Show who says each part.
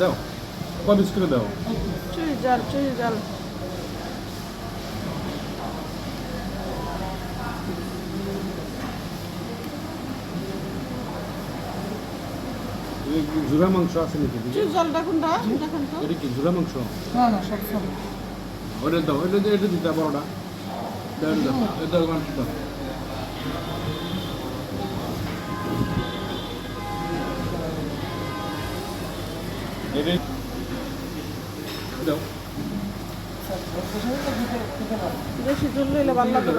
Speaker 1: দাও পিস করে দাও
Speaker 2: চুই জাল চুই জাল
Speaker 1: এই মাংস আছে নাকি?
Speaker 2: চুই জাল দেখুন দা দেখুন তো।
Speaker 1: এটা কি ঝুরা মাংস?
Speaker 3: না না সব সব।
Speaker 1: ওটা দাও এটা এটা দিতে বড়টা। দাও দাও এটা দাও।
Speaker 2: বেশি জল লইলে ভালো লাগবে